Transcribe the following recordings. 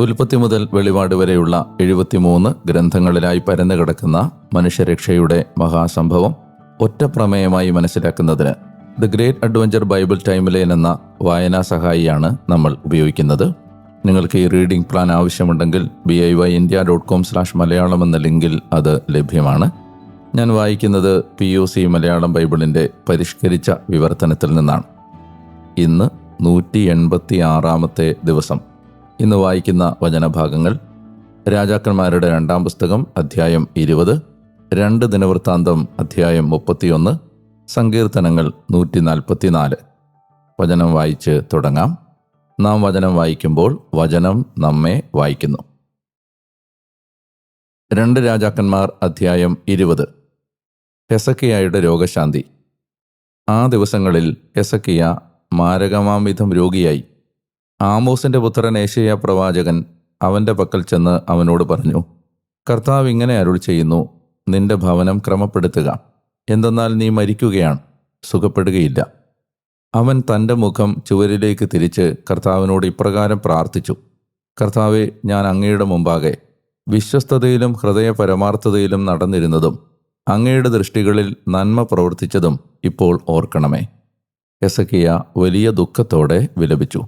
ഉൽപ്പത്തി മുതൽ വെളിപാട് വരെയുള്ള എഴുപത്തിമൂന്ന് ഗ്രന്ഥങ്ങളിലായി പരന്നു കിടക്കുന്ന മനുഷ്യരക്ഷയുടെ മഹാസംഭവം ഒറ്റ പ്രമേയമായി മനസ്സിലാക്കുന്നതിന് the great adventure Bible timeline എന്ന വായനാ സഹായിയാണ് നമ്മൾ ഉപയോഗിക്കുന്നത്. നിങ്ങൾക്ക് ഈ റീഡിംഗ് പ്ലാൻ ആവശ്യമുണ്ടെങ്കിൽ B I Y India dot com slash Malayalam എന്ന ലിങ്കിൽ അത് ലഭ്യമാണ്. ഞാൻ വായിക്കുന്നത് പി യു സി മലയാളം ബൈബിളിന്റെ പരിഷ്കരിച്ച വിവർത്തനത്തിൽ നിന്നാണ്. ഇന്ന് നൂറ്റി എൺപത്തി ആറാമത്തെ ദിവസം. ഇന്ന് വായിക്കുന്ന വചനഭാഗങ്ങൾ രാജാക്കന്മാരുടെ രണ്ടാം പുസ്തകം അധ്യായം ഇരുപത് രണ്ട് ദിനവൃത്താന്തം അധ്യായം മുപ്പത്തിയൊന്ന് സങ്കീർത്തനങ്ങൾ നൂറ്റി നാൽപ്പത്തിനാല് വചനം വായിച്ച് തുടങ്ങാം. നാം വചനം വായിക്കുമ്പോൾ വചനം നമ്മെ വായിക്കുന്നു. രണ്ട് രാജാക്കന്മാർ അധ്യായം ഇരുപത്. ഹെസക്കിയായുടെ രോഗശാന്തി. ആ ദിവസങ്ങളിൽ ഹെസക്കിയ മാരകമാംവിധം രോഗിയായി. ആമോസിന്റെ പുത്രൻ ഏഷ്യ പ്രവാചകൻ അവന്റെ പക്കൽ ചെന്ന് അവനോട് പറഞ്ഞു കർത്താവ് ഇങ്ങനെ അരുൾ ചെയ്യുന്നു നിന്റെ ഭവനം ക്രമപ്പെടുത്തുക. എന്തെന്നാൽ നീ മരിക്കുകയാണ് സുഖപ്പെടുകയില്ല. അവൻ തന്റെ മുഖം ചുവരിലേക്ക് തിരിച്ച് കർത്താവിനോട് ഇപ്രകാരം പ്രാർത്ഥിച്ചു കർത്താവെ ഞാൻ അങ്ങയുടെ മുമ്പാകെ വിശ്വസ്തതയിലും ഹൃദയ പരമാർത്ഥതയിലും നടന്നിരുന്നതും അങ്ങയുടെ ദൃഷ്ടികളിൽ നന്മ പ്രവർത്തിച്ചതും ഇപ്പോൾ ഓർക്കണമേ. എസക്കിയ വലിയ ദുഃഖത്തോടെ വിലപിച്ചു.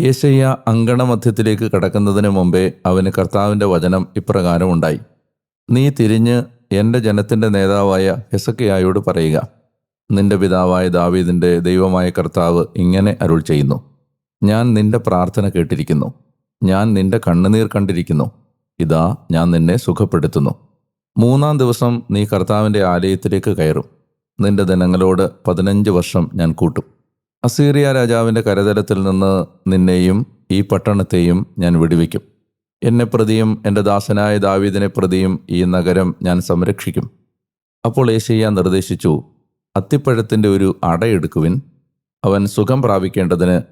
യേശയ്യ അങ്കണമധ്യത്തിലേക്ക് കടക്കുന്നതിന് മുമ്പേ അവന് കർത്താവിന്റെ വചനം ഇപ്രകാരം ഉണ്ടായി നീ തിരിഞ്ഞ് എന്റെ ജനത്തിന്റെ നേതാവായ ഹെസക്കയായോട് പറയുക. നിന്റെ പിതാവായ ദാവീദിന്റെ ദൈവമായ കർത്താവ് ഇങ്ങനെ അരുൾ ചെയ്യുന്നു. ഞാൻ നിന്റെ പ്രാർത്ഥന കേട്ടിരിക്കുന്നു. ഞാൻ നിന്റെ കണ്ണുനീർ കണ്ടിരിക്കുന്നു. ഇതാ ഞാൻ നിന്നെ സുഖപ്പെടുത്തുന്നു. മൂന്നാം ദിവസം നീ കർത്താവിന്റെ ആലയത്തിലേക്ക് കയറും. നിന്റെ ദിനങ്ങളോട് പതിനഞ്ച് വർഷം ഞാൻ കൂട്ടും. അസീറിയ രാജാവിന്റെ കരതലത്തിൽ നിന്ന് നിന്നെയും ഈ പട്ടണത്തെയും ഞാൻ വിടുവിക്കും. എന്നെ പ്രതിയും എന്റെ ദാസനായ ദാവീദിനെ പ്രതിയും ഈ നഗരം ഞാൻ സംരക്ഷിക്കും. അപ്പോൾ ഏഷ്യ നിർദ്ദേശിച്ചു അത്തിപ്പഴത്തിന്റെ ഒരു അടയെടുക്കുവിൻ അവൻ സുഖം പ്രാപിക്കേണ്ടതിന്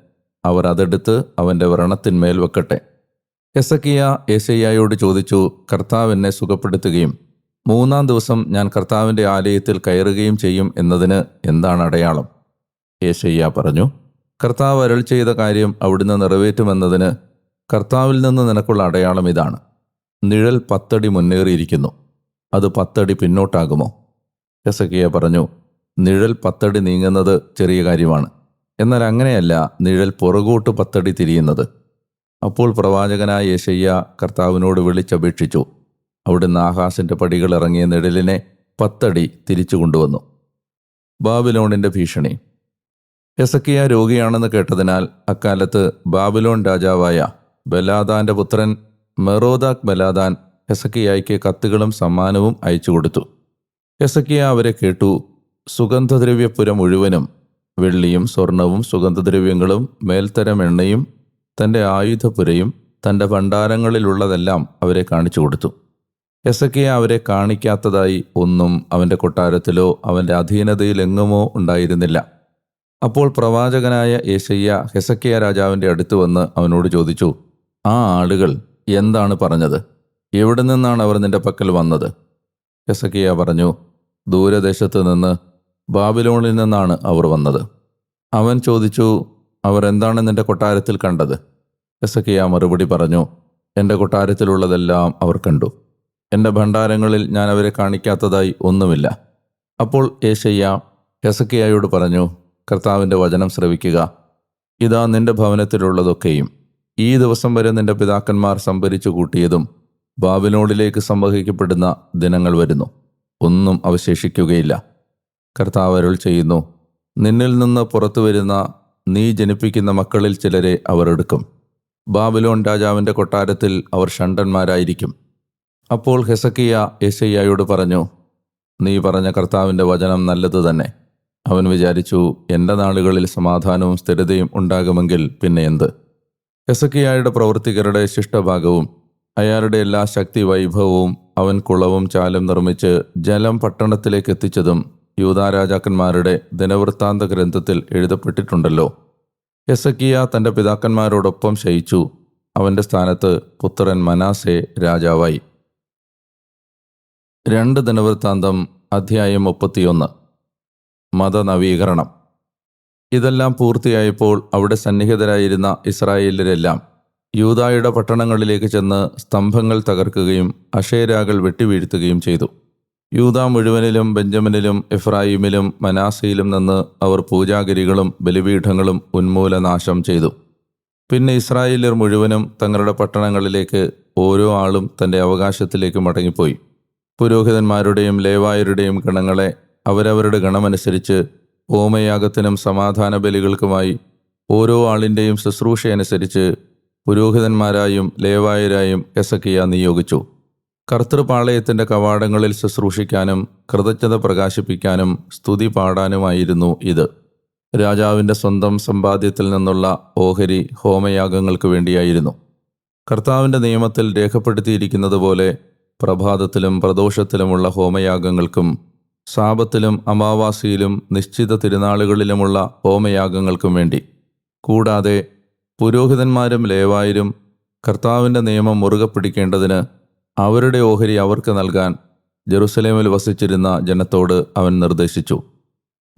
അവർ അതെടുത്ത് അവന്റെ വ്രണത്തിന്മേൽ വെക്കട്ടെ. എസക്കിയ ഏശയ്യായോട് ചോദിച്ചു കർത്താവ് എന്നെ സുഖപ്പെടുത്തുകയും മൂന്നാം ദിവസം ഞാൻ കർത്താവിന്റെ ആലയത്തിൽ കയറുകയും ചെയ്യും എന്നതിന് എന്താണ് അടയാളം? ഏശയ്യ പറഞ്ഞു കർത്താവ് അരൾ ചെയ്ത കാര്യം അവിടുന്ന് നിറവേറ്റുമെന്നതിന് കർത്താവിൽ നിന്ന് നിനക്കുള്ള അടയാളം ഇതാണ്. നിഴൽ പത്തടി മുന്നേറിയിരിക്കുന്നു. അത് പത്തടി പിന്നോട്ടാകുമോ? യസക്കിയ പറഞ്ഞു നിഴൽ പത്തടി നീങ്ങുന്നത് ചെറിയ കാര്യമാണ്. എന്നാൽ അങ്ങനെയല്ല നിഴൽ പുറകോട്ട് പത്തടി തിരിയുന്നത്. അപ്പോൾ പ്രവാചകനായ യേശയ്യ കർത്താവിനോട് വിളിച്ചപേക്ഷിച്ചു. അവിടുന്ന് ആകാശിന്റെ പടികൾ ഇറങ്ങിയ നിഴലിനെ പത്തടി തിരിച്ചു കൊണ്ടുവന്നു. ബാബിലോണിന്റെ ഭീഷണി. എസക്കിയ രോഗിയാണെന്ന് കേട്ടതിനാൽ അക്കാലത്ത് ബാബിലോൺ രാജാവായ ബലാദാന്റെ പുത്രൻ മെറോദാക് ബലാദാൻ എസക്കിയായിക്ക് കത്തുകളും സമ്മാനവും അയച്ചു കൊടുത്തു. എസക്കിയ അവരെ കേട്ടു സുഗന്ധദ്രവ്യപ്പുര മുഴുവനും വെള്ളിയും സ്വർണവും സുഗന്ധദ്രവ്യങ്ങളും മേൽത്തരം എണ്ണയും തന്റെ ആയുധപുരയും തന്റെ ഭണ്ഡാരങ്ങളിലുള്ളതെല്ലാം അവരെ കാണിച്ചു കൊടുത്തു. എസക്കിയ അവരെ കാണിക്കാത്തതായി ഒന്നും അവന്റെ കൊട്ടാരത്തിലോ അവന്റെ അധീനതയിലെങ്ങുമോ ഉണ്ടായിരുന്നില്ല. അപ്പോൾ പ്രവാചകനായ യേശയ്യ ഹെസക്കിയ രാജാവിന്റെ അടുത്ത് വന്ന് അവനോട് ചോദിച്ചു ആ ആളുകൾ എന്താണ് പറഞ്ഞത്? എവിടെ നിന്നാണ് അവർ നിന്റെ പക്കൽ വന്നത്? ഹെസക്കിയ പറഞ്ഞു ദൂരദേശത്ത് നിന്ന് ബാബിലോണിൽ നിന്നാണ് അവർ വന്നത്. അവൻ ചോദിച്ചു അവർ എന്താണ് നിന്റെ കൊട്ടാരത്തിൽ കണ്ടത്? ഹെസക്കിയ മറുപടി പറഞ്ഞു എന്റെ കൊട്ടാരത്തിലുള്ളതെല്ലാം അവർ കണ്ടു. എന്റെ ഭണ്ഡാരങ്ങളിൽ ഞാൻ അവരെ കാണിക്കാത്തതായി ഒന്നുമില്ല. അപ്പോൾ ഏശയ്യ ഹെസക്കിയായോട് പറഞ്ഞു കർത്താവിന്റെ വചനം ശ്രവിക്കുക. ഇതാ നിന്റെ ഭവനത്തിലുള്ളതൊക്കെയും. ഈ ദിവസം വരെ നിന്റെ പിതാക്കന്മാർ സംഭരിച്ചു കൂട്ടിയതും ബാബിലോണിലേക്ക് സംവഹിക്കപ്പെടുന്ന ദിനങ്ങൾ വരുന്നു. ഒന്നും അവശേഷിക്കുകയില്ല. കർത്താവ് അരുൾ ചെയ്യുന്നു നിന്നിൽ നിന്ന് പുറത്തു വരുന്ന നീ ജനിപ്പിക്കുന്ന മക്കളിൽ ചിലരെ അവർ എടുക്കും. ബാബിലോൺ രാജാവിന്റെ കൊട്ടാരത്തിൽ അവർ ഷണ്ടന്മാരായിരിക്കും. അപ്പോൾ ഹെസക്കിയ യേശയ്യായോട് പറഞ്ഞു നീ പറഞ്ഞ കർത്താവിന്റെ വചനം നല്ലത് തന്നെ അവൻ വിചാരിച്ചു എന്റെ നാളുകളിൽ സമാധാനവും സ്ഥിരതയും ഉണ്ടാകുമെങ്കിൽ പിന്നെ എന്ത്? എസക്കിയായുടെ പ്രവർത്തികരുടെ ശിഷ്ടഭാഗവും അയാളുടെ എല്ലാ ശക്തി വൈഭവവും അവൻ കുളവും ചാലും നിർമ്മിച്ച് ജലം പട്ടണത്തിലേക്ക് എത്തിച്ചതും യൂതാരാജാക്കന്മാരുടെ ദിനവൃത്താന്ത ഗ്രന്ഥത്തിൽ എഴുതപ്പെട്ടിട്ടുണ്ടല്ലോ. എസക്കിയ തന്റെ പിതാക്കന്മാരോടൊപ്പം ശയിച്ചു. അവന്റെ സ്ഥാനത്ത് പുത്രൻ മനാസെ രാജാവായി. രണ്ട് ദിനവൃത്താന്തം അധ്യായം മുപ്പത്തിയൊന്ന്. മതനവീകരണം. ഇതെല്ലാം പൂർത്തിയായപ്പോൾ അവിടെ സന്നിഹിതരായിരുന്ന ഇസ്രായേലരെല്ലാം യൂതായുടെ പട്ടണങ്ങളിലേക്ക് ചെന്ന് സ്തംഭങ്ങൾ തകർക്കുകയും അഷേരാകൾ വെട്ടിവീഴ്ത്തുകയും ചെയ്തു. യൂത മുഴുവനിലും ബെഞ്ചമിനിലും എഫ്രായിമിലും മനാസയിലും നിന്ന് അവർ പൂജാഗിരികളും ബലിപീഠങ്ങളും ഉന്മൂലനാശം ചെയ്തു. പിന്നെ ഇസ്രായേലർ മുഴുവനും തങ്ങളുടെ പട്ടണങ്ങളിലേക്ക് ഓരോ ആളും തന്റെ അവകാശത്തിലേക്ക് മടങ്ങിപ്പോയി. പുരോഹിതന്മാരുടെയും ലേവായരുടെയും ഗണങ്ങളെ അവരവരുടെ ഗണമനുസരിച്ച് ഹോമയാഗത്തിനും സമാധാന ബലികൾക്കുമായി ഓരോ ആളിന്റെയും ശുശ്രൂഷയനുസരിച്ച് പുരോഹിതന്മാരായും ലേവായരായും എസക്കിയ നിയോഗിച്ചു. കർത്തൃപാളയത്തിന്റെ കവാടങ്ങളിൽ ശുശ്രൂഷിക്കാനും കൃതജ്ഞത പ്രകാശിപ്പിക്കാനും സ്തുതി പാടാനുമായിരുന്നു ഇത്. രാജാവിന്റെ സ്വന്തം സമ്പാദ്യത്തിൽ നിന്നുള്ള ഓഹരി ഹോമയാഗങ്ങൾക്ക് വേണ്ടിയായിരുന്നു. കർത്താവിന്റെ നിയമത്തിൽ രേഖപ്പെടുത്തിയിരിക്കുന്നതുപോലെ പ്രഭാതത്തിലും പ്രദോഷത്തിലുമുള്ള ഹോമയാഗങ്ങൾക്കും സാപത്തിലും അമാവാസിയിലും നിശ്ചിത തിരുനാളുകളിലുമുള്ള ഹോമയാഗങ്ങൾക്കും വേണ്ടി. കൂടാതെ പുരോഹിതന്മാരും ലേവായരും കർത്താവിന്റെ നിയമം മുറുകെ പിടിക്കേണ്ടതിന് അവരുടെ ഓഹരി അവർക്ക് നൽകാൻ ജെറുസലേമിൽ വസിച്ചിരുന്ന ജനത്തോട് അവൻ നിർദ്ദേശിച്ചു.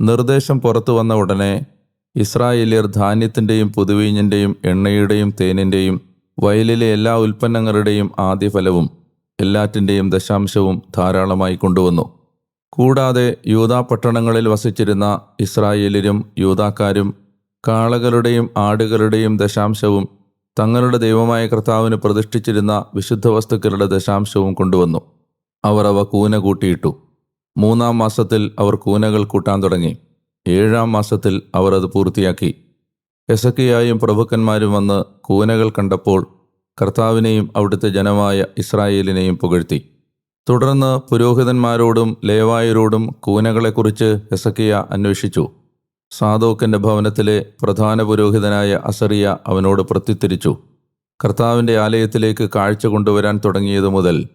നിർദ്ദേശം പുറത്തു വന്ന ഉടനെ ഇസ്രായേലിയർ ധാന്യത്തിന്റെയും പുതുവീഞ്ഞിന്റെയും എണ്ണയുടെയും തേനിന്റെയും വയലിലെ എല്ലാ ഉൽപ്പന്നങ്ങളുടെയും ആദ്യഫലവും എല്ലാറ്റിന്റെയും ദശാംശവും ധാരാളമായി കൊണ്ടുവന്നു. കൂടാതെ യൂതാ പട്ടണങ്ങളിൽ വസിച്ചിരുന്ന ഇസ്രായേലരും യൂതാക്കാരും കാളകളുടെയും ആടുകളുടെയും ദശാംശവും തങ്ങളുടെ ദൈവമായ കർത്താവിന് പ്രതിഷ്ഠിച്ചിരുന്ന വിശുദ്ധ വസ്തുക്കളുടെ ദശാംശവും കൊണ്ടുവന്നു. അവർ അവ കൂന കൂട്ടിയിട്ടു. മൂന്നാം മാസത്തിൽ അവർ കൂനകൾ കൂട്ടാൻ തുടങ്ങി. ഏഴാം മാസത്തിൽ അവർ അത് പൂർത്തിയാക്കി. എസക്കിയായും പ്രഭുക്കന്മാരും വന്ന് കൂനകൾ കണ്ടപ്പോൾ കർത്താവിനെയും അവിടുത്തെ ജനമായ ഇസ്രായേലിനെയും പുകഴ്ത്തി. തുടർന്ന് പുരോഹിതന്മാരോടും ലേവായരോടും കൂനകളെക്കുറിച്ച് എസക്കിയ അന്വേഷിച്ചു. സാദോക്കിന്റെ ഭവനത്തിലെ പ്രധാന പുരോഹിതനായ അസറിയ അവനോട് പ്രത്യുത്തരിച്ചു. കർത്താവിന്റെ ആലയത്തിലേക്ക് കാഴ്ച കൊണ്ടുവരാൻ തുടങ്ങിയതു മുതൽ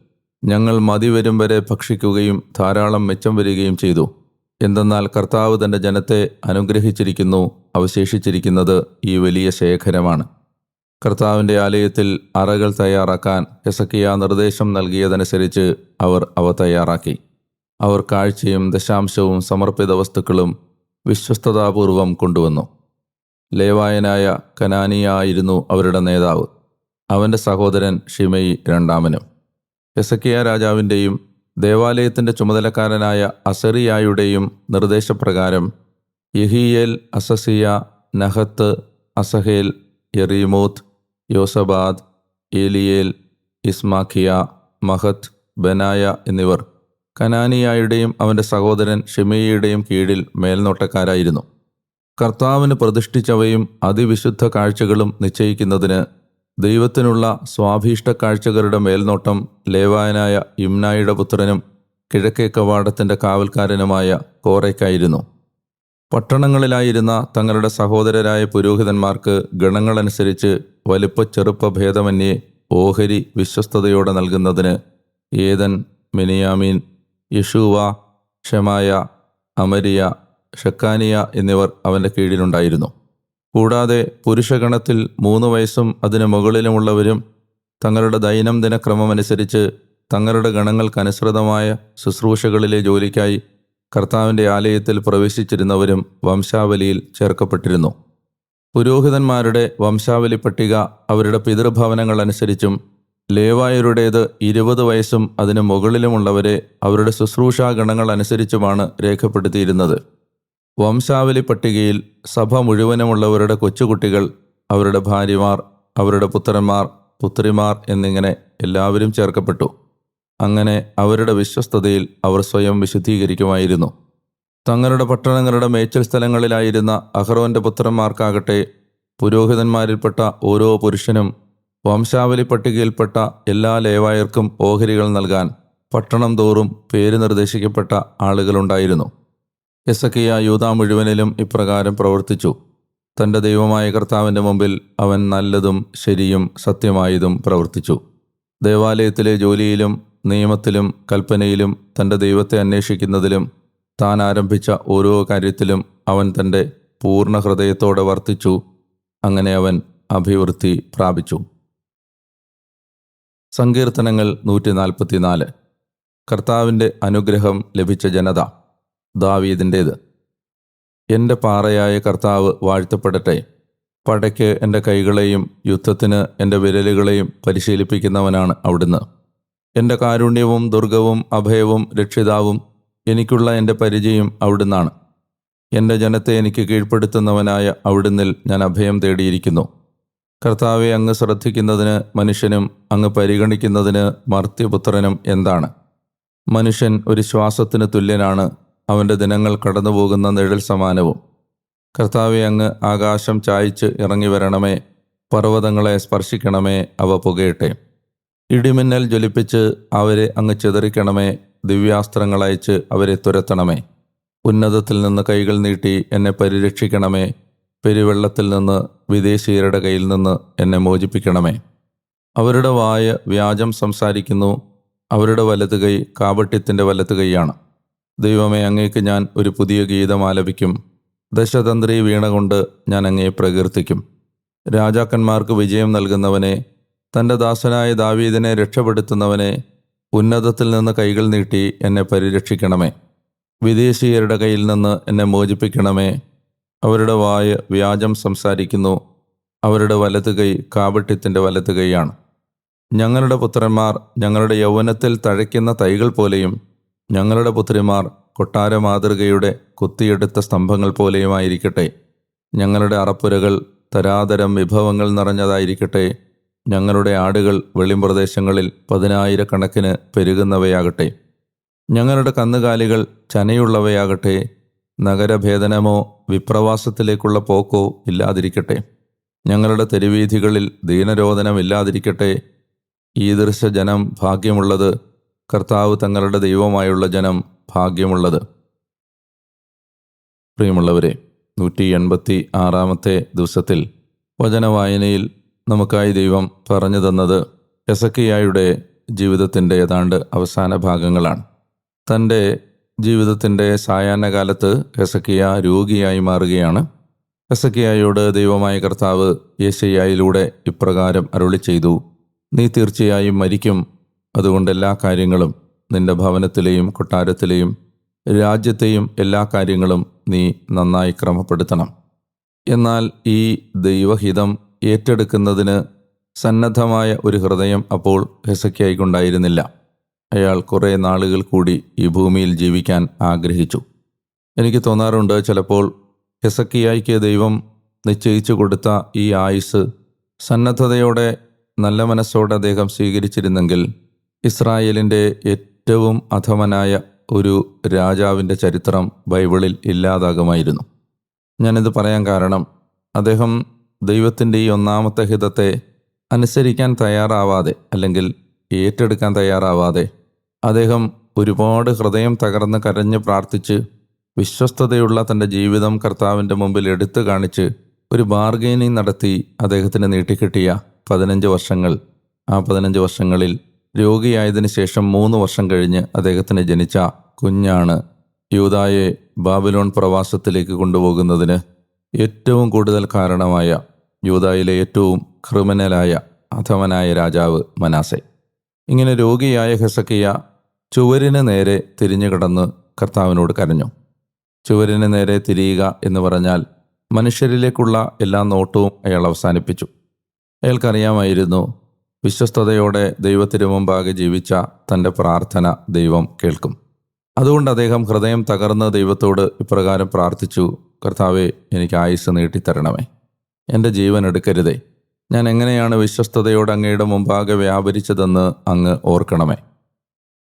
ഞങ്ങൾ മതി വരും ഭക്ഷിക്കുകയും ധാരാളം മെച്ചം വരികയും ചെയ്തു. എന്തെന്നാൽ കർത്താവ് തന്റെ ജനത്തെ അനുഗ്രഹിച്ചിരിക്കുന്നു അവശേഷിച്ചിരിക്കുന്നത് ഈ വലിയ ശേഖരമാണ്. കർത്താവിന്റെ ആലയത്തിൽ അറകൾ തയ്യാറാക്കാൻ ഹെസക്കിയ നിർദ്ദേശം നൽകിയതനുസരിച്ച് അവർ അവ തയ്യാറാക്കി. അവർ കാഴ്ചയും ദശാംശവും സമർപ്പിത വസ്തുക്കളും വിശ്വസ്തതാപൂർവം കൊണ്ടുവന്നു. ലേവായനായ കനാനിയായിരുന്നു അവരുടെ നേതാവ്. അവന്റെ സഹോദരൻ ഷിമയി രണ്ടാമനും. ഹെസക്കിയ രാജാവിന്റെയും ദേവാലയത്തിന്റെ ചുമതലക്കാരനായ അസറിയായുടെയും നിർദ്ദേശപ്രകാരം യഹിയേൽ അസസിയ നഹത്ത് അസഹേൽ യെറീമോത്ത് യോസബാദ് ഏലിയേൽ ഇസ്മാഖിയ മഹത്ത് ബനായ എന്നിവർ കനാനിയായുടെയും അവന്റെ സഹോദരൻ ഷിമയിയുടെയും കീഴിൽ മേൽനോട്ടക്കാരായിരുന്നു. കർത്താവിന് പ്രതിഷ്ഠിച്ചവയും അതിവിശുദ്ധ കാഴ്ചകളും നിശ്ചയിക്കുന്നതിന് ദൈവത്തിനുള്ള സ്വാഭീഷ്ട കാഴ്ചകളുടെ മേൽനോട്ടം ലേവായനായ ഇംനായുടെ പുത്രനും കിഴക്കേ കവാടത്തിന്റെ കാവൽക്കാരനുമായ കോറയ്ക്കായിരുന്നു പട്ടണങ്ങളിലായിരുന്ന തങ്ങളുടെ സഹോദരരായ പുരോഹിതന്മാർക്ക് ഗണങ്ങളനുസരിച്ച് വലിപ്പ ചെറുപ്പ ഭേദമന്യേ ഓഹരി വിശ്വസ്തയോടെ നൽകുന്നതിന് ഏതൻ മിനിയാമീൻ യഷൂവ ഷെമായ അമരിയ ഷക്കാനിയ എന്നിവർ അവന്റെ കീഴിലുണ്ടായിരുന്നു. കൂടാതെ പുരുഷഗണത്തിൽ മൂന്ന് വയസ്സും അതിനു മുകളിലുമുള്ളവരും തങ്ങളുടെ ദൈനംദിന ക്രമമനുസരിച്ച് തങ്ങളുടെ ഗണങ്ങൾക്കനുസൃതമായ ശുശ്രൂഷകളിലെ ജോലിക്കായി കർത്താവിന്റെ ആലയത്തിൽ പ്രവേശിച്ചിരുന്നവരും വംശാവലിയിൽ ചേർക്കപ്പെട്ടിരുന്നു. പുരോഹിതന്മാരുടെ വംശാവലി പട്ടിക അവരുടെ പിതൃഭവനങ്ങൾ അനുസരിച്ചും ലേവായരുടേത് ഇരുപത് വയസ്സും അതിനു മുകളിലുമുള്ളവരെ അവരുടെ ശുശ്രൂഷാ ഗണങ്ങൾ അനുസരിച്ചുമാണ് രേഖപ്പെടുത്തിയിരുന്നത്. വംശാവലി പട്ടികയിൽ സഭ മുഴുവനുമുള്ളവരുടെ കൊച്ചുകുട്ടികൾ അവരുടെ ഭാര്യമാർ അവരുടെ പുത്രന്മാർ പുത്രിമാർ എന്നിങ്ങനെ എല്ലാവരും ചേർക്കപ്പെട്ടു. അങ്ങനെ അവരുടെ വിശ്വസ്തതയിൽ അവർ സ്വയം വിശുദ്ധീകരിക്കുമായിരുന്നു. തങ്ങളുടെ പട്ടണങ്ങളുടെ മേച്ചൽ സ്ഥലങ്ങളിലായിരുന്ന അഹ്റോന്റെ പുത്രന്മാർക്കാകട്ടെ പുരോഹിതന്മാരിൽപ്പെട്ട ഓരോ പുരുഷനും വംശാവലി പട്ടികയിൽപ്പെട്ട എല്ലാ ലേവായർക്കും ഓഹരികൾ നൽകാൻ പട്ടണം തോറും പേര് നിർദ്ദേശിക്കപ്പെട്ട ആളുകളുണ്ടായിരുന്നു. എസക്കിയ യൂത മുഴുവനിലും ഇപ്രകാരം പ്രവർത്തിച്ചു. തന്റെ ദൈവമായ കർത്താവിന്റെ മുമ്പിൽ അവൻ നല്ലതും ശരിയും സത്യമായതും പ്രവർത്തിച്ചു. ദേവാലയത്തിലെ ജോലിയിലും നിയമത്തിലും കൽപ്പനയിലും തന്റെ ദൈവത്തെ അന്വേഷിക്കുന്നതിലും താൻ ആരംഭിച്ച ഓരോ കാര്യത്തിലും അവൻ തന്റെ പൂർണ ഹൃദയത്തോടെ വർത്തിച്ചു. അങ്ങനെ അവൻ അഭിവൃദ്ധി പ്രാപിച്ചു. സങ്കീർത്തനങ്ങൾ നൂറ്റി നാൽപ്പത്തിനാല് കർത്താവിന്റെ അനുഗ്രഹം ലഭിച്ച ജനത ദാവീദിന്റേത്. എന്റെ പാറയായ കർത്താവ് വാഴ്ത്തപ്പെടട്ടെ. പടയ്ക്ക് എന്റെ കൈകളെയും യുദ്ധത്തിന് എന്റെ വിരലുകളെയും പരിശീലിപ്പിക്കുന്നവനാണ് അവിടുന്ന്. എന്റെ കാരുണ്യവും ദുർഗവും അഭയവും രക്ഷിതാവും എനിക്കുള്ള എന്റെ പരിചയം അവിടുന്നാണ്. എന്റെ ജനത്തെ എനിക്ക് കീഴ്പ്പെടുത്തുന്നവനായ അവിടുന്നിൽ ഞാൻ അഭയം തേടിയിരിക്കുന്നു. കർത്താവെ അങ്ങ് ശ്രദ്ധിക്കുന്നതിന് മനുഷ്യനും അങ്ങ് പരിഗണിക്കുന്നതിന് മർത്യപുത്രനും എന്താണ്? മനുഷ്യൻ ഒരു ശ്വാസത്തിന് തുല്യനാണ് അവന്റെ ദിനങ്ങൾ കടന്നുപോകുന്ന നിഴൽ സമാനവും. കർത്താവെ അങ്ങ് ആകാശം ചായച്ച് ഇറങ്ങി വരണമേ പർവതങ്ങളെ സ്പർശിക്കണമേ അവ പുകയട്ടെ. ഇടിമിന്നൽ ജ്വലിപ്പിച്ച് അവരെ അങ്ങ് ചിതറിക്കണമേ ദിവ്യാസ്ത്രങ്ങളയച്ച് അവരെ തുരത്തണമേ. ഉന്നതത്തിൽ നിന്ന് കൈകൾ നീട്ടി എന്നെ പരിരക്ഷിക്കണമേ. പെരുവെള്ളത്തിൽ നിന്ന് വിദേശീയരുടെ കയ്യിൽ നിന്ന് എന്നെ മോചിപ്പിക്കണമേ. അവരുടെ വായ വ്യാജം സംസാരിക്കുന്നു. അവരുടെ വലത് കൈ കാപട്യത്തിന്റെ വലത് കൈയാണ്. ദൈവമേ അങ്ങേക്ക് ഞാൻ ഒരു പുതിയ ഗീതം ആലപിക്കും. ദശതന്ത്രി വീണ കൊണ്ട് ഞാൻ അങ്ങയെ പ്രകീർത്തിക്കും. രാജാക്കന്മാർക്ക് വിജയം നൽകുന്നവനെ തന്റെ ദാസനായ ദാവീദിനെ രക്ഷപ്പെടുത്തുന്നവനെ ഉന്നതത്തിൽ നിന്ന് കൈകൾ നീട്ടി എന്നെ പരിരക്ഷിക്കണമേ. വിദേശീയരുടെ കയ്യിൽ നിന്ന് എന്നെ മോചിപ്പിക്കണമേ. അവരുടെ വായ വ്യാജം സംസാരിക്കുന്നു. അവരുടെ വലത് കൈ കാപട്യത്തിന്റെ വലത് കൈയാണ്. ഞങ്ങളുടെ പുത്രന്മാർ ഞങ്ങളുടെ യൗവനത്തിൽ തഴയ്ക്കുന്ന തൈകൾ പോലെയും ഞങ്ങളുടെ പുത്രിമാർ കൊട്ടാര മാതൃകയുടെ കുത്തിയെടുത്ത സ്തംഭങ്ങൾ പോലെയുമായിരിക്കട്ടെ. ഞങ്ങളുടെ അറപ്പുരകൾ തരാതരം വിഭവങ്ങൾ നിറഞ്ഞതായിരിക്കട്ടെ. ഞങ്ങളുടെ ആടുകൾ വെളിമ്പ്രദേശങ്ങളിൽ പതിനായിരക്കണക്കിന് പെരുകുന്നവയാകട്ടെ. ഞങ്ങളുടെ കന്നുകാലികൾ ചനയുള്ളവയാകട്ടെ. നഗരഭേദനമോ വിപ്രവാസത്തിലേക്കുള്ള പോക്കോ ഇല്ലാതിരിക്കട്ടെ. ഞങ്ങളുടെ തെരുവീഥികളിൽ ദീനരോധനമില്ലാതിരിക്കട്ടെ ഈ ജനം ഭാഗ്യമുള്ളത് കർത്താവ് തങ്ങളുടെ ദൈവമായുള്ള ജനം ഭാഗ്യമുള്ളത്. പ്രിയമുള്ളവരെ നൂറ്റി എൺപത്തി ആറാമത്തെ ദിവസത്തിൽ വചനവായനയിൽ നമുക്കായി ദൈവം പറഞ്ഞു തന്നത് എസക്കിയായുടെ ജീവിതത്തിന്റെ ഏതാണ്ട് അവസാന ഭാഗങ്ങളാണ്. തന്റെ ജീവിതത്തിന്റെ സായാഹ്നകാലത്ത് എസക്കിയ രോഗിയായി മാറുകയാണ്. എസക്കിയായോട് ദൈവമായ കർത്താവ് യേശയ്യായിലൂടെ ഇപ്രകാരം അരുളി ചെയ്തു നീ തീർച്ചയായും മരിക്കും. അതുകൊണ്ട് എല്ലാ കാര്യങ്ങളും നിന്റെ ഭവനത്തിലെയും കൊട്ടാരത്തിലെയും രാജ്യത്തെയും എല്ലാ കാര്യങ്ങളും നീ നന്നായി ക്രമപ്പെടുത്തണം. എന്നാൽ ഈ ദൈവഹിതം ഏറ്റെടുക്കുന്നതിന് സന്നദ്ധമായ ഒരു ഹൃദയം അപ്പോൾ ഹെസക്കിയായിക്കൊണ്ടായിരുന്നില്ല അയാൾ കുറേ നാളുകൾ കൂടി ഈ ഭൂമിയിൽ ജീവിക്കാൻ ആഗ്രഹിച്ചു. എനിക്ക് തോന്നാറുണ്ട് ചിലപ്പോൾ ഹെസക്കിയായിക്ക് ദൈവം നിശ്ചയിച്ചു കൊടുത്ത ഈ ആയുസ് സന്നദ്ധതയോടെ നല്ല മനസ്സോടെ അദ്ദേഹം സ്വീകരിച്ചിരുന്നെങ്കിൽ ഇസ്രായേലിന്റെ ഏറ്റവും അധമനായ ഒരു രാജാവിന്റെ ചരിത്രം ബൈബിളിൽ ഇല്ലാതാകുമായിരുന്നു. ഞാനിത് പറയാൻ കാരണം അദ്ദേഹം ദൈവത്തിന്റെ ഈ ഒന്നാമത്തെ ഹിതത്തെ അനുസരിക്കാൻ തയ്യാറാവാതെ അല്ലെങ്കിൽ ഏറ്റെടുക്കാൻ തയ്യാറാവാതെ അദ്ദേഹം ഒരുപാട് ഹൃദയം തകർന്ന് കരഞ്ഞ് പ്രാർത്ഥിച്ച് വിശ്വസ്തതയുള്ള തന്റെ ജീവിതം കർത്താവിന്റെ മുമ്പിൽ എടുത്തു കാണിച്ച് ഒരു ബാർഗെയിനിങ് നടത്തി അദ്ദേഹത്തിന് നീട്ടിക്കിട്ടിയ പതിനഞ്ച് വർഷങ്ങൾ. ആ പതിനഞ്ച് വർഷങ്ങളിൽ രോഗിയായതിനു ശേഷം മൂന്ന് വർഷം കഴിഞ്ഞ് അദ്ദേഹത്തിന് ജനിച്ച കുഞ്ഞാണ് യൂതായെ ബാബിലോൺ പ്രവാസത്തിലേക്ക് കൊണ്ടുപോകുന്നതിന് ഏറ്റവും കൂടുതൽ കാരണമായ യൂതായിലെ ഏറ്റവും ക്രിമിനലായ അധമനായ രാജാവ് മനാസെ. ഇങ്ങനെ രോഗിയായ ഹെസക്കിയ ചുവരിന് നേരെ തിരിഞ്ഞു കിടന്ന് കർത്താവിനോട് കരഞ്ഞു. ചുവരിന് നേരെ തിരിയുക എന്ന് പറഞ്ഞാൽ മനുഷ്യരിലേക്കുള്ള എല്ലാ നോട്ടവും അയാൾ അവസാനിപ്പിച്ചു. അയാൾക്കറിയാമായിരുന്നു വിശ്വസ്തയോടെ ദൈവത്തിനു മുമ്പാകെ ജീവിച്ച തന്റെ പ്രാർത്ഥന ദൈവം കേൾക്കും. അതുകൊണ്ട് അദ്ദേഹം ഹൃദയം തകർന്ന് ദൈവത്തോട് ഇപ്രകാരം പ്രാർത്ഥിച്ചു കർത്താവെ എനിക്ക് ആയുസ് നീട്ടിത്തരണമേ. എന്റെ ജീവൻ എടുക്കരുതേ. ഞാൻ എങ്ങനെയാണ് വിശ്വസ്തയോട് അങ്ങയുടെ മുമ്പാകെ വ്യാപരിച്ചതെന്ന് അങ്ങ് ഓർക്കണമേ.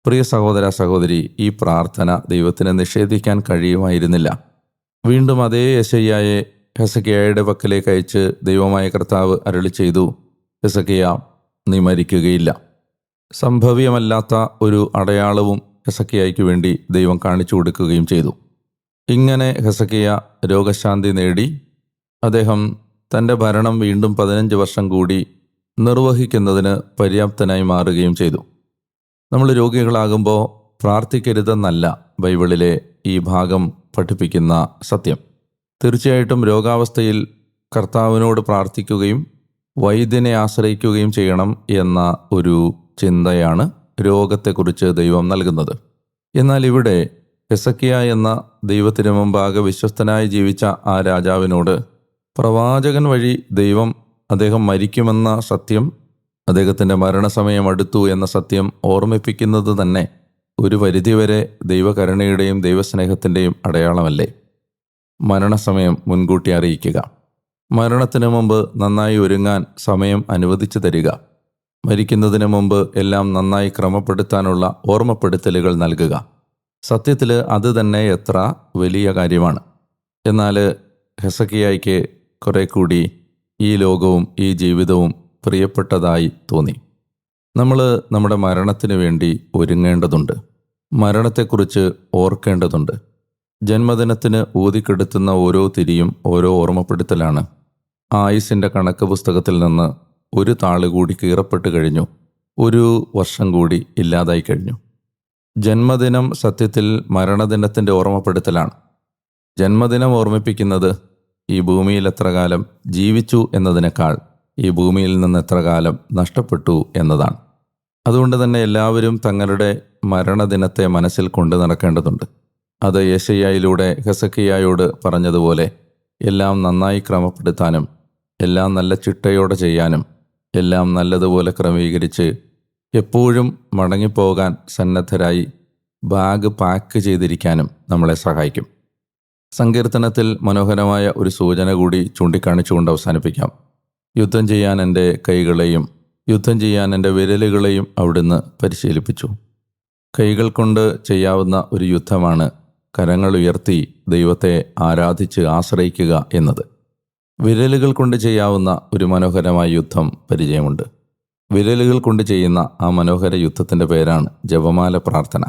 പ്രിയ സഹോദര സഹോദരി ഈ പ്രാർത്ഥന ദൈവത്തിന് നിഷേധിക്കാൻ കഴിയുമായിരുന്നില്ല. വീണ്ടും അതേ യശയ്യായെ ഹെസക്കിയായുടെ പക്കലേക്ക് അയച്ച് ദൈവമായ കർത്താവ് അരളി ചെയ്തു ഹെസക്കിയ നീ മരിക്കുകയില്ല. സംഭവ്യമല്ലാത്ത ഒരു അടയാളവും ഹെസക്കിയായ്ക്ക് വേണ്ടി ദൈവം കാണിച്ചു കൊടുക്കുകയും ചെയ്തു. ഇങ്ങനെ ഹെസക്കിയ രോഗശാന്തി നേടി അദ്ദേഹം തന്റെ ഭരണം വീണ്ടും പതിനഞ്ച് വർഷം കൂടി നിർവഹിക്കുന്നതിന് പര്യാപ്തനായി മാറുകയും ചെയ്തു. നമ്മൾ രോഗികളാകുമ്പോൾ പ്രാർത്ഥിക്കരുതെന്നല്ല ബൈബിളിലെ ഈ ഭാഗം പഠിപ്പിക്കുന്ന സത്യം. തീർച്ചയായിട്ടും രോഗാവസ്ഥയിൽ കർത്താവിനോട് പ്രാർത്ഥിക്കുകയും വൈദ്യനെ ആശ്രയിക്കുകയും ചെയ്യണം എന്ന ഒരു ചിന്തയാണ് രോഗത്തെക്കുറിച്ച് ദൈവം നൽകുന്നത്. എന്നാൽ ഇവിടെ എസക്കിയ എന്ന ദൈവത്തിന് മുമ്പാകെ വിശ്വസ്തനായി ജീവിച്ച ആ രാജാവിനോട് പ്രവാചകൻ വഴി ദൈവം അദ്ദേഹം മരിക്കുമെന്ന സത്യം അദ്ദേഹത്തിന്റെ മരണസമയം അടുത്തു എന്ന സത്യം ഓർമ്മിപ്പിക്കുന്നത് തന്നെ ഒരു പരിധിവരെ ദൈവകരുണയുടെയും ദൈവസ്നേഹത്തിന്റെയും അടയാളമല്ലേ? മരണസമയം മുൻകൂട്ടി അറിയിക്കുക. മരണത്തിന് മുമ്പ് നന്നായി ഒരുങ്ങാൻ സമയം അനുവദിച്ചു തരിക. മരിക്കുന്നതിന് മുമ്പ് എല്ലാം നന്നായി ക്രമപ്പെടുത്താനുള്ള ഓർമ്മപ്പെടുത്തലുകൾ നൽകുക. സത്യത്തിൽ അത് തന്നെ എത്ര വലിയ കാര്യമാണ്. എന്നാൽ ഹെസക്കിയായിക്ക് കുറെ കൂടി ഈ ലോകവും ഈ ജീവിതവും പ്രിയപ്പെട്ടതായി തോന്നി. നമ്മൾ നമ്മുടെ മരണത്തിന് വേണ്ടി ഒരുങ്ങേണ്ടതുണ്ട്. മരണത്തെക്കുറിച്ച് ഓർക്കേണ്ടതുണ്ട്. ജന്മദിനത്തിന് ഊതിക്കെടുത്തുന്ന ഓരോ തിരിയും ഓരോ ഓർമ്മപ്പെടുത്തലാണ്. ആയുസിന്റെ കണക്ക് പുസ്തകത്തിൽ നിന്ന് ഒരു താൾ കൂടി കീറപ്പെട്ട് കഴിഞ്ഞു. ഒരു വർഷം കൂടി ഇല്ലാതായി കഴിഞ്ഞു. ജന്മദിനം സത്യത്തിൽ മരണദിനത്തിന്റെ ഓർമ്മപ്പെടുത്തലാണ്. ജന്മദിനം ഓർമ്മിപ്പിക്കുന്നത് ഈ ഭൂമിയിൽ എത്ര കാലം ജീവിച്ചു എന്നതിനേക്കാൾ ഈ ഭൂമിയിൽ നിന്ന് എത്ര കാലം നഷ്ടപ്പെട്ടു എന്നതാണ്. അതുകൊണ്ട് തന്നെ എല്ലാവരും തങ്ങളുടെ മരണദിനത്തെ മനസ്സിൽ കൊണ്ടു നടക്കേണ്ടതുണ്ട്. അത് യേശയ്യായിലൂടെ ഹെസക്കിയായോട് പറഞ്ഞതുപോലെ എല്ലാം നന്നായി ക്രമപ്പെടുത്താനും എല്ലാം നല്ല ചിട്ടയോടെ ചെയ്യാനും എല്ലാം നല്ലതുപോലെ ക്രമീകരിച്ച് എപ്പോഴും മടങ്ങിപ്പോകാൻ സന്നദ്ധരായി ബാഗ് പാക്ക് ചെയ്തിരിക്കാനും നമ്മളെ സഹായിക്കും. സങ്കീർത്തനത്തിൽ മനോഹരമായ ഒരു സൂചന കൂടി ചൂണ്ടിക്കാണിച്ചുകൊണ്ട് അവസാനിപ്പിക്കാം. യുദ്ധം ചെയ്യാൻ എന്റെ കൈകളെയും യുദ്ധം ചെയ്യാൻ എന്റെ വിരലുകളെയും അവിടുന്ന് പരിശീലിപ്പിച്ചു. കൈകൾ കൊണ്ട് ചെയ്യാവുന്ന ഒരു യുദ്ധമാണ് കരങ്ങൾ ഉയർത്തി ദൈവത്തെ ആരാധിച്ച് ആശ്രയിക്കുക എന്നത്. വിരലുകൾ കൊണ്ട് ചെയ്യാവുന്ന ഒരു മനോഹരമായ യുദ്ധം പരിചയമുണ്ട്. വിരലുകൾ കൊണ്ട് ചെയ്യുന്ന ആ മനോഹര യുദ്ധത്തിന്റെ പേരാണ് ജപമാല പ്രാർത്ഥന.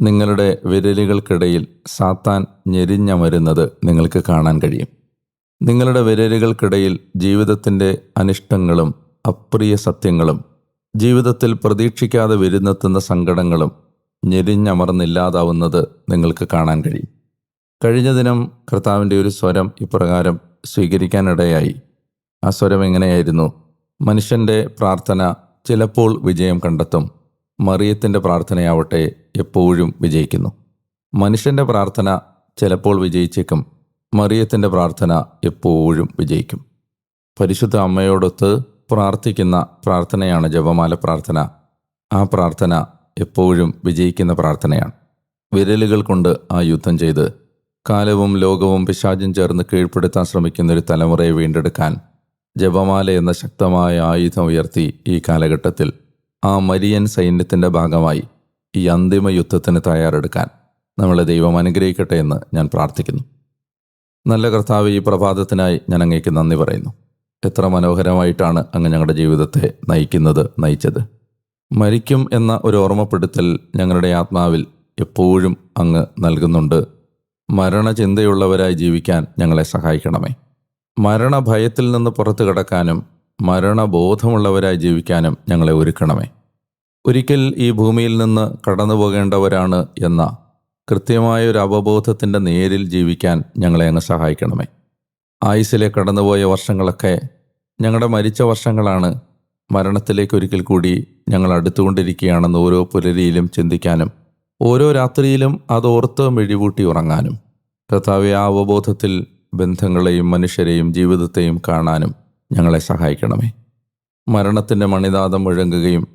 നിങ്ങളുടെ വിരലുകൾക്കിടയിൽ സാത്താൻ ഞെരിഞ്ഞമരുന്നത് നിങ്ങൾക്ക് കാണാൻ കഴിയും. നിങ്ങളുടെ വിരലുകൾക്കിടയിൽ ജീവിതത്തിന്റെ അനിഷ്ടങ്ങളും അപ്രിയ സത്യങ്ങളും ജീവിതത്തിൽ പ്രതീക്ഷിക്കാതെ വരുന്നെത്തുന്ന സങ്കടങ്ങളും ഞെരിഞ്ഞമർന്നില്ലാതാവുന്നത് നിങ്ങൾക്ക് കാണാൻ കഴിയും. കഴിഞ്ഞ ദിനം കർത്താവിന്റെ ഒരു സ്വരം ഇപ്രകാരം സ്വീകരിക്കാനിടയായി. ആ സ്വരം എങ്ങനെയായിരുന്നു? മനുഷ്യന്റെ പ്രാർത്ഥന ചിലപ്പോൾ വിജയം കണ്ടെത്തും. മറിയത്തിന്റെ പ്രാർത്ഥനയാവട്ടെ എപ്പോഴും വിജയിക്കുന്നു. മനുഷ്യന്റെ പ്രാർത്ഥന ചിലപ്പോൾ വിജയിച്ചേക്കും മറിയത്തിന്റെ പ്രാർത്ഥന എപ്പോഴും വിജയിക്കും. പരിശുദ്ധ അമ്മയോടൊത്ത് പ്രാർത്ഥിക്കുന്ന പ്രാർത്ഥനയാണ് ജപമാല പ്രാർത്ഥന. ആ പ്രാർത്ഥന എപ്പോഴും വിജയിക്കുന്ന പ്രാർത്ഥനയാണ്. വിരലുകൾ കൊണ്ട് ആ യുദ്ധം ചെയ്ത് കാലവും ലോകവും പിശാചും ചേർന്ന് കീഴ്പ്പെടുത്താൻ ശ്രമിക്കുന്ന ഒരു തലമുറയെ വീണ്ടെടുക്കാൻ ജപമാല എന്ന ശക്തമായ ആയുധം ഉയർത്തി ഈ കാലഘട്ടത്തിൽ ആ മരിയൻ സൈന്യത്തിന്റെ ഭാഗമായി ഈ അന്തിമ യുദ്ധത്തിന് തയ്യാറെടുക്കാൻ നമ്മളെ ദൈവം അനുഗ്രഹിക്കട്ടെ എന്ന് ഞാൻ പ്രാർത്ഥിക്കുന്നു. നല്ല കർത്താവ് ഈ പ്രഭാതത്തിനായി ഞാൻ അങ്ങേക്ക് നന്ദി പറയുന്നു. എത്ര മനോഹരമായിട്ടാണ് അങ്ങ് ഞങ്ങളുടെ ജീവിതത്തെ നയിക്കുന്നത് നയിച്ചത്. മരിക്കും എന്ന ഒരു ഓർമ്മപ്പെടുത്തൽ ഞങ്ങളുടെ ആത്മാവിൽ എപ്പോഴും അങ്ങ് നൽകുന്നുണ്ട്. മരണചിന്തയുള്ളവരായി ജീവിക്കാൻ ഞങ്ങളെ സഹായിക്കണമേ. മരണഭയത്തിൽ നിന്ന് പുറത്തു കടക്കാനും മരണബോധമുള്ളവരായി ജീവിക്കാനും ഞങ്ങളെ ഒരുക്കണമേ. ഒരിക്കൽ ഈ ഭൂമിയിൽ നിന്ന് കടന്നു പോകേണ്ടവരാണ് എന്ന കൃത്യമായ ഒരു അവബോധത്തിന്റെ നേരിൽ ജീവിക്കാൻ ഞങ്ങളെ അങ്ങ് സഹായിക്കണമേ. ആയുസിലെ കടന്നുപോയ വർഷങ്ങളൊക്കെ ഞങ്ങളുടെ മരിച്ച വർഷങ്ങളാണ് മരണത്തിലേക്ക് ഒരിക്കൽ കൂടി ഞങ്ങൾ അടുത്തുകൊണ്ടിരിക്കുകയാണെന്ന് ഓരോ പുലരിയിലും ചിന്തിക്കാനും ഓരോ രാത്രിയിലും അതോർത്ത് മെഴിവൂട്ടി ഉറങ്ങാനും കർത്താവെ ആ അവബോധത്തിൽ ബന്ധങ്ങളെയും മനുഷ്യരെയും ജീവിതത്തെയും കാണാനും ഞങ്ങളെ സഹായിക്കണമേ. മരണത്തിന്റെ മണിനാഥം മുഴങ്ങുകയും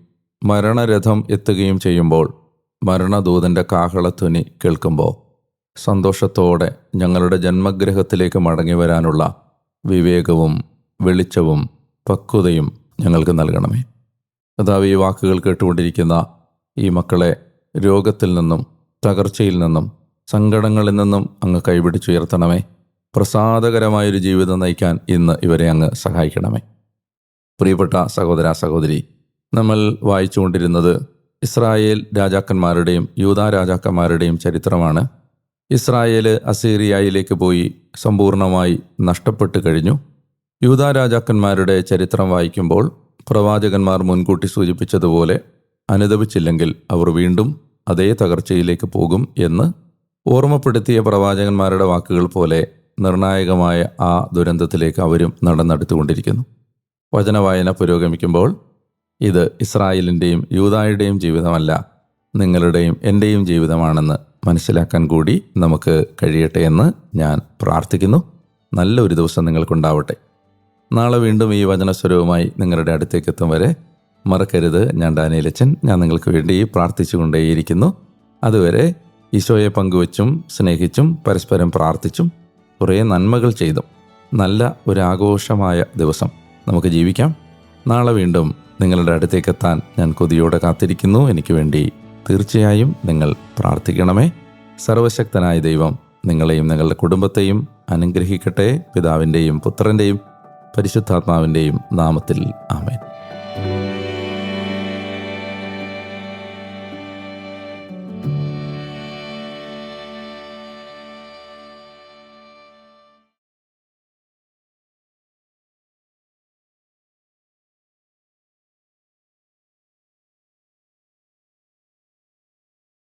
മരണരഥം എത്തുകയും ചെയ്യുമ്പോൾ മരണദൂതന്റെ കാഹളധ്വനി കേൾക്കുമ്പോൾ സന്തോഷത്തോടെ ഞങ്ങളുടെ ജന്മഗ്രഹത്തിലേക്ക് മടങ്ങി വരാനുള്ള വിവേകവും വെളിച്ചവും പക്വതയും ഞങ്ങൾക്ക് നൽകണമേ. അതാവ് ഈ വാക്കുകൾ കേട്ടുകൊണ്ടിരിക്കുന്ന ഈ മക്കളെ രോഗത്തിൽ നിന്നും തകർച്ചയിൽ നിന്നും സങ്കടങ്ങളിൽ നിന്നും അങ്ങ് കൈപിടിച്ചുയർത്തണമേ. പ്രസാദകരമായൊരു ജീവിതം നയിക്കാൻ ഇന്ന് ഇവരെ അങ്ങ് സഹായിക്കണമേ. പ്രിയപ്പെട്ട സഹോദര സഹോദരി നമ്മൾ വായിച്ചുകൊണ്ടിരുന്നത് ഇസ്രായേൽ രാജാക്കന്മാരുടെയും യൂതാ രാജാക്കന്മാരുടെയും ചരിത്രമാണ്. ഇസ്രായേൽ അസീറിയയിലേക്ക് പോയി സമ്പൂർണമായി നഷ്ടപ്പെട്ടു കഴിഞ്ഞു. യൂതാ രാജാക്കന്മാരുടെ ചരിത്രം വായിക്കുമ്പോൾ പ്രവാചകന്മാർ മുൻകൂട്ടി സൂചിപ്പിച്ചതുപോലെ അനുദപിച്ചില്ലെങ്കിൽ അവർ വീണ്ടും അതേ തകർച്ചയിലേക്ക് പോകും എന്ന് ഓർമ്മപ്പെടുത്തിയ പ്രവാചകന്മാരുടെ വാക്കുകൾ പോലെ നിർണായകമായ ആ ദുരന്തത്തിലേക്ക് അവരും നടന്നെടുത്തുകൊണ്ടിരിക്കുന്നു. വചനവായന പുരോഗമിക്കുമ്പോൾ ഇത് ഇസ്രായേലിന്റെയും യൂതായുടെയും ജീവിതമല്ല നിങ്ങളുടെയും എന്റെയും ജീവിതമാണെന്ന് മനസ്സിലാക്കാൻ കൂടി നമുക്ക് കഴിയട്ടെ എന്ന് ഞാൻ പ്രാർത്ഥിക്കുന്നു. നല്ലൊരു ദിവസം നിങ്ങൾക്കുണ്ടാവട്ടെ. നാളെ വീണ്ടും ഈ വചനസ്വരവുമായി നിങ്ങളുടെ അടുത്തേക്ക് എത്തും വരെ മറക്കരുത്. ഞാൻ ഡാനിയലച്ചൻ. ഞാൻ നിങ്ങൾക്ക് വേണ്ടി പ്രാർത്ഥിച്ചുകൊണ്ടേയിരിക്കുന്നു. അതുവരെ ഈശോയെ പങ്കുവച്ചും സ്നേഹിച്ചും പരസ്പരം പ്രാർത്ഥിച്ചും കുറേ നന്മകൾ ചെയ്തും. നല്ല ഒരു ആഘോഷമായ ദിവസം. നമുക്ക് ജീവിക്കാം. നാളെ വീണ്ടും നിങ്ങളുടെ അടുത്തേക്ക് എത്താൻ ഞാൻ കൊതിയോടെ കാത്തിരിക്കുന്നു. എനിക്ക് വേണ്ടി തീർച്ചയായും നിങ്ങൾ പ്രാർത്ഥിക്കണമേ. സർവശക്തനായ ദൈവം നിങ്ങളെയും നിങ്ങളുടെ കുടുംബത്തെയും അനുഗ്രഹിക്കട്ടെ. പിതാവിന്റെയും പുത്രന്റെയും പരിശുദ്ധാത്മാവിന്റെയും നാമത്തിൽ ആമേൻ.